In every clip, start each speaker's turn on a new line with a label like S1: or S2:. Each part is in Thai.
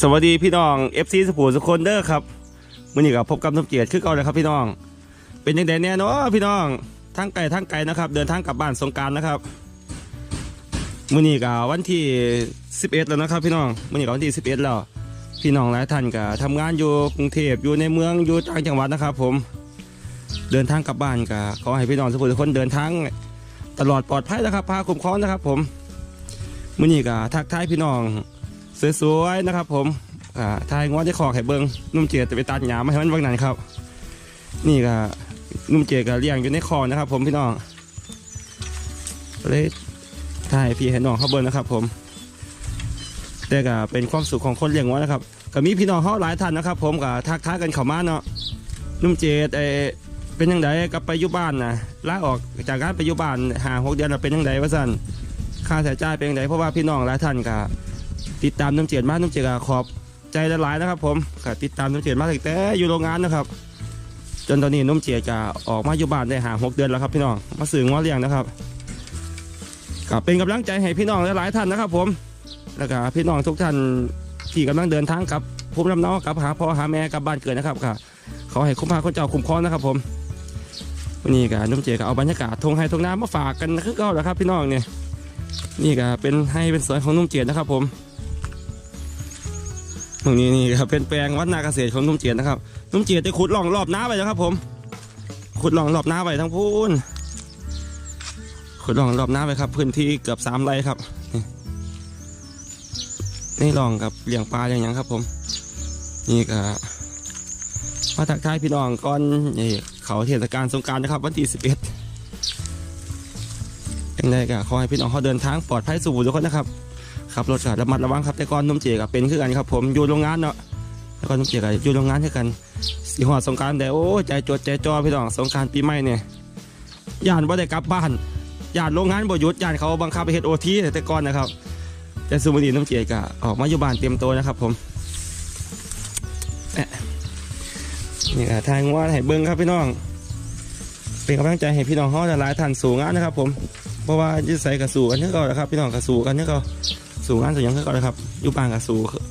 S1: สวัสดีพี่น้อง FC สปูสุคนเดอร์ครับมื่อนี้กับพบกับน้ำเกียรติคือเก่าเลยครับพี่น้อง เป็นยังไงแน่เนาะพี่น้องทั้งไกลทั้งไกลนะครับ เดินทางกลับบ้านสงการนะครับมื่อนี้กับวันที่ 11 แล้วนะครับ พี่น้องมื่อนี้กับวันที่ 11 แล้ว พี่น้องหลายท่านก็ทำงานอยู่กรุงเทพอยู่ในเมืองอยู่ต่างจังหวัดนะครับ ผมเดินทางกลับบ้านก็ขอให้พี่น้องทุกคนทุคนเดินทางตลอดปลอดภัยนะครับพาคุ้มครองนะครับ ผมมื่อนี้ก็ทักทายพี่น้อง สวยๆนะครับ ผมอ่าทายงวดที่คอไข่เบิงนุ่มเจดจะไปตัดหญ้ามาให้มันบางนั้นครับ นี่ก็นุ่มเจดก็เลี้ยงอยู่ในคอนะครับ ผมพี่น้องเลยถ่ายพี่ให้น้องเขาเบิงนะครับ ผม แต่ก็เป็นความสุขของคนเลี้ยงวัวนะครับก็มีพี่น้องเขาหลายท่านนะครับ ผมก็ทักทายกันเข้ามาเนาะนุ่มเจดเออเป็นยังไงกลับไปยู่บ้านนะลาออกจากการไปยู่บ้านหาหกเดือนแล้วเป็นยังไงวะสันค่าใช้จ่ายเป็นยังไงเพราะว่าพี่น้องหลายท่านก็ ติดตามน้ำเจียดมากน้ำเจียดขอบใจละลายนะครับ ผมก็ติดตามน้ำเจียดมาตั้งแต่อยู่โรงงานนะครับ จนตอนนี้น้ำเจียดจะออกมาอยู่บ้านได้หาหกเดือนแล้วครับพี่น้องมาสื่อว่าเลี้ยงนะครับก็เป็นกำลังใจให้พี่น้องหลายๆท่านนะครับ ผมแล้วก็พี่น้องทุกท่านที่กำลังเดินทางกับภูมิลำเนากับหาพ่อหาแม่กับบ้านเกิดนะครับก็ขอให้คุ้มพาคนเจ้าคุ้มครองนะครับ ผมวันนี้ก็น้ำเจียดก็เอาบรรยากาศทงไฮทงน้ำมาฝากกันคือเก็แล้วครับ พี่น้องเนี่ยนี่ก็เป็นให้เป็นสวนของนุ่มเจียนะครับผม ตรงนี้นี่ครับเป็นแปลงวัดนาเกษตรของนุ่มเจียนนะครับนุ่มเจียนได้ขุดหล่องรอบน้าไปแล้วครับ ผม ขุดหล่องรอบน้าไปทั้งพูนขุดหล่องรอบน้าไปครับ พื้นที่เกือบสามไร่ครับ นี่หล่องกับเลี้ยงปลาอย่างยังครับ ผม นี่ก็มาทักทายพี่น้องก่อนนี่เขาเทศกาลสงการนะครับ วันที่สิบเอ็ดยังไงก็ขอให้พี่น้องเขาเดินทางปลอดภัยสู่ทุกคนนะครับ ขับรถก็ระมัดระวังครับแต่ก่อนนุ่มเจกับเป็นคือกันครับ ผมอยู่โรงงานเนาะแล้วก็นุ่มเจกับอยู่โรงงานคือกันสีหอดสงการแต่โอ้ใจจดใจจ่อพี่น้องสงการปีใหม่เนี่ยยานว่าได้กลับบ้านยานโรงงานบ่หยุดยานเขาบังคับไปเฮ็ดโอทีแต่ก่อนนะครับ แต่สมุนีนุ่มเจก็ออกมาอยู่บ้านเตรียมตัวนะครับ ผมนี่ก็ทางว่าให้เบิ้งครับพี่น้อง เป็นกำลังใจให้พี่น้องเขาหลายท่านสู่งานนะครับ ผมเพราะว่ายืดใส่กับสู่กันนี่ก็นะครับ พี่น้องกับสู่กันนี่ก็ สู่งานสู่ยังคือเขาเลยครับอยู่บ้านกับสู่คือ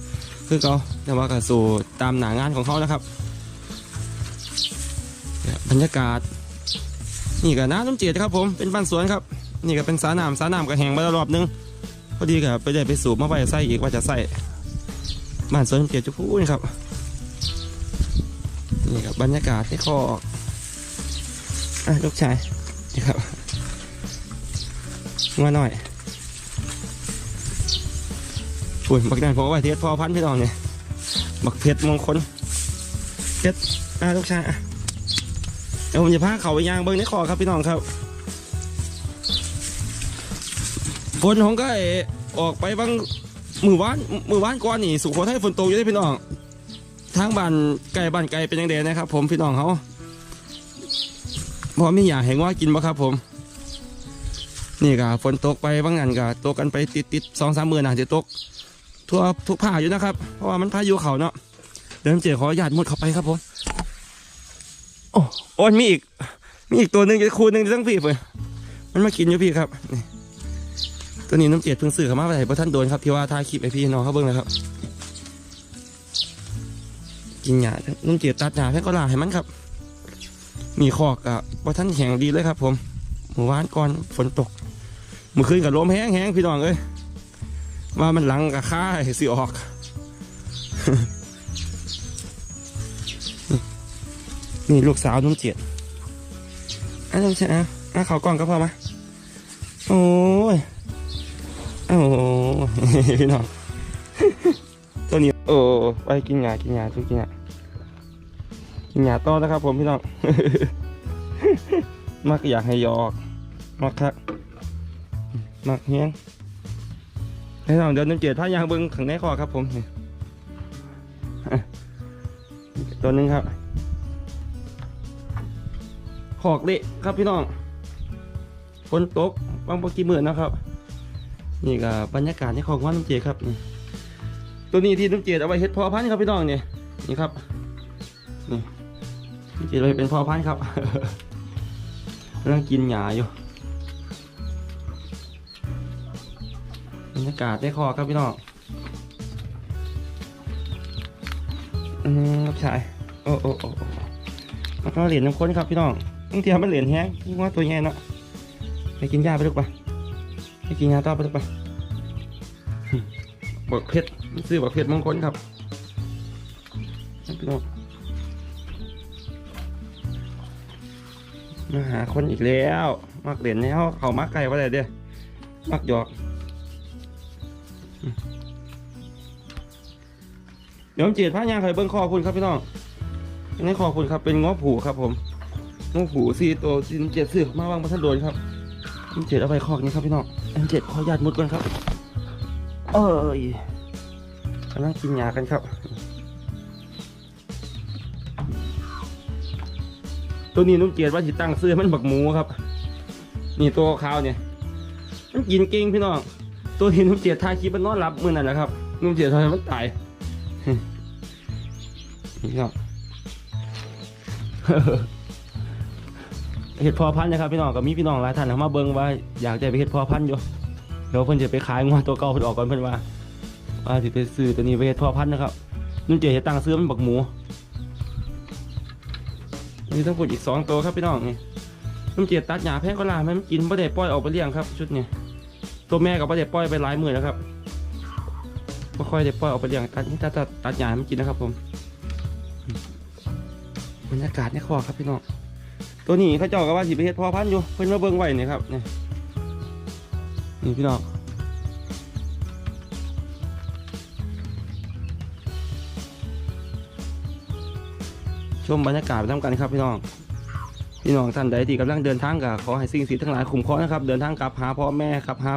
S1: คือเขาแต่ว่ากับสู่ตามหนางานของเขานะครับบรรยากาศ นี่ก็น้ำน้ำเจียดครับ ผมเป็นบ้านสวนครับ นี่ก็เป็นสาน้ำสาน้ำก็แหงไปแล้วรอบนึงพอดีก็ไปได้ไปสูบมาไปใส่อีกว่าจะใส่บ้านสวนน้ำเจียดจะพูดครับนี่ครับบรรยากาศที่คอออกอะลูกชายนี่ครับมาหน่อย ฝุ่นบักนั่นเพราะว่าเทศพอพันพี่น้องเนี่ยบักเพชรมงคลเพชรอะลูกชายอะเดี๋ยวผมจะพาเขาไปยางเบิ้งในคอครับพี่น้องครับฝนของก็ออกไปบางมือวานมือวานก่อนนี่สุโขทัยฝนตกอยู่ได้พี่น้อง ทางบ้านไก่บ้านไก่เป็นยังไงนะครับ ผมพี่น้องเขาพอไม่อยากเห็นว่ากินบ่ครับ ผม นี่ก็ฝนตกไปบางงานก็ตกกันไปติดติดสองสามมือนะจะตก ทั่วทุกภาอยู่นะครับ เพราะว่ามันพายุเขาเนาะเดินเจอขออนุญาตมุดเข้าไปครับผมโอ้โอ้ยมีอีก มีอีกตัวหนึ่งจะคูหนึ่งจะตั้งพี่เพื่อนมันมากินอยู่พี่ครับนี่ตัวนี้น้ำเจียดเพิ่งซื้อเข้ามาไปเพราะท่านโดนครับที่ว่าถ่าคลิปไอพี่น้องเขาเบิ่งนะครับ กินหญ้าน้ำเจียดตัดหญ้าให้ก็ลาให้มันครับ มีคอกอะว่าท่านแข็งดีเลยครับ ผมเมื่อวานก่อนฝนตกเมื่อคืนกับลมแห้งๆพี่น้องเอ้ย ว่ามันหลังกับค่าสิออก นี่ลูกสาวนุ่มเจียดอะนุ่มเจียดอะอะเขากล้องก็พอมาโอ้ยโอ้ยพี่น้องตัวนี้โอ้ไปกินหญ้ากินหญ้าทุกกินหญ้ากินหญ้าต่อนะครับ ผมพี่น้องมักอยากให้ยอกมักคักมักเฮี้ยง ให้ลองเดินน้ำเจียดพายางเบิ้งขังในคอครับผมตัวนึงครับขอกเละครับพี่น้องฝนตกบางปกี่หมื่นนะครับ นี่ก็บรรยากาศในของว่าน้ำเจียดครับนี่ตัวนี้ที่น้ำเจียดเอาไว้เฮ็ดพอพันธุ์ครับพี่น้องเนี่ยนี่ครับนี่น้ำเจียดเอาไว้เป็นพอพันธุ์ครับกำลังกินหญ้าอยู่ รยากาศได้คอครับพี่น้องอืมครับชายโอ้โอ้โอ้โอ้มันก็เหรียญน้ำข้นครับพี่น้องบางทีมันเหรียญแห้งยิ่งว่าตัวใหญ่เนาะไปกินยาไปลูกปะไปกินยาต่อไปลูกปะบักเพชรซื้อบักเพชรมงคลครับพี่น้องมาหาคนอีกแล้ว มักเหรียญแล้วเขามักไก่ว่าอะไรเด้อมักหยอก เดี๋ยวผมเจียดผ้ายางไข่เบิ้งคอคุณครับพี่น้องอันนี้คอคุณครับเป็นง้อผูครับ ผมง้อผูสีตัวสีเจ็ดเสือมาว่างมาทันโดนครับผมเจียดเอาไปคอกนี้ครับพี่น้องอันเจ็ดขอหยาดมุดก่อนครับ เอ้ยกำลังกินยากันครับ ตัวนี้นุ่มเจียดว่าจิตั้งซื้อมันบักหมูครับ นี่ตัวขาวเนี่ย มันกินเก่งพี่น้อง ตัวที่นุ่มเจียดทาคลิปมันนอนหลับมือนั่นแหละครับนุ่มเจียดทำให้มันตาย นี่ครับเห็ดพอพันธุ์นะครับพี่น้องก็มีพี่น้องหลายท่านมาเบิ่งว่าอยากจะไปเห็ดพอพันธุ์อยู่เดี๋ยวเพิ่นจะไปขายงวตัวเก่าเพิ่นออกก่อนเพิ่นว่าว่าสิไปซื้อตัวนี้ไปเห็ดพอพันธุ์นะครับนุ่นเจเห็ดตังซื้อมันบักหมูมีทั้องหมดอีกสองตัวครับพี่น้องนี่นุ่นเจตัดหญ้าแพงก็ลามันกินบ่ได้ปล่อยออกไปเลี้ยงครับ ชุดนี้ตัวแม่ก็บ่ได้ปล่อยไปหลายหมื้อแล้วครับ บ่ค่อยได้ปล่อยออกไปเลี้ยงตัดตัดตัดตัดหญ้าให้มันกินนะครับ ผมบรรยากาศในคอครับพี่น้องตัวนี้เขาเจ้าก็ว่าสิไปเฮ็ดพ่อพันธุ์อยู่เพิ่นมาเบิ่งไว้นี่ครับนี่นี่พี่น้องชมบรรยากาศไปทำกันครับพี่น้องพี่น้องท่านใดที่กำลังเดินทางกับขอให้สิ่งศักดิ์สิทธิ์ทั้งหลายคุ้มครองนะครับ เดินทางกลับหาพ่อแม่ครับหา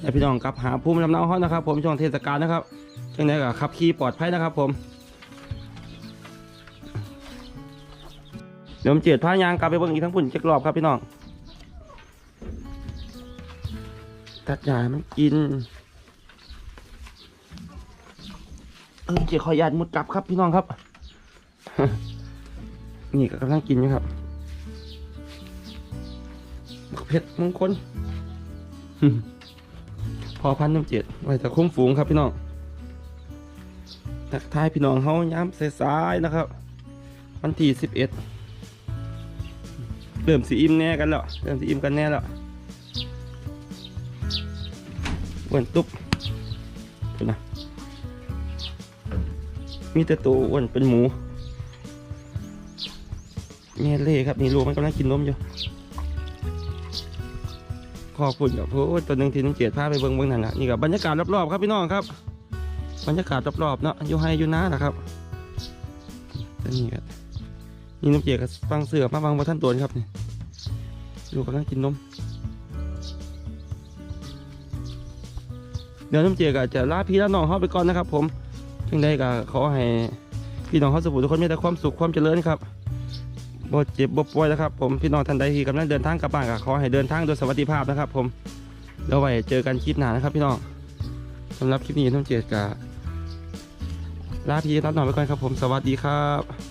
S1: ให้พี่น้องกลับหาภูมิลำเนาเขานะครับ ผมช่วงเทศกาลนะครับจังไดก็ขับขี่ปลอดภัยนะครับ ผมเดี๋ยวผมเจียดผ้ายางกลับไปเบิ่งอีกทั้งปุ่นเช็ครอบครับพี่น้องตัดหญ้ามันกินเออเจียดขออนุญาตมุดกลับครับพี่น้องครับ นี่ก็กำลังกินอยู่ครับเพชรมงคล พอพันน้ำเจ็ดไว้แต่คุ้มฝูงครับพี่น้องทักทายพี่น้องเฮาย้ำสายๆนะครับ วันที่สิบเอ็ดเริ่มสีอิ่มแน่กันแล้วเริ่มสีอิ่มกันแน่แล้วอ้วนตุ๊บดูนะมีแต่ตัวอ้วนเป็นหมูแม่เล่ครับนี่ลูกมันกำลังกินนมอยู่ อบคุณครับโอ้ยตัวหนึ่งที่น้องเจียดพาไปเบิ่งเบิ่งนั่นนะนี่กับบรรยากาศรอบๆครับพี่น้องครับ บรรยากาศรอบๆเนาะอยู่ไฮอยู่นานะครับนี้ครับนี่น้ำเจียกับฟังเสือมาฟังบนท่านตัวนี่ครับนี่ลูกกำลังกินนมเดี๋ยวน้ำเจียก็จะลาพี่ลาน้องเขาไปก่อนนะครับ ผมจึงได้ก็ขอให้พี่น้องเขาสุขทุกคนมีแต่ความสุขความเจริญครับ บ่เจ็บบ่ป่วยนะครับผมพี่น้องท่านใดที่กำลังเดินทางกลับบ้านก็ขอให้เดินทางโดยสวัสดิภาพนะครับ ผมแล้วไว้เจอกันคลิปหน้านะครับ พี่น้องสำหรับคลิปนี้ท่านเจียก็ลาพี่ลาน้อยไปก่อนครับ ผมสวัสดีครับ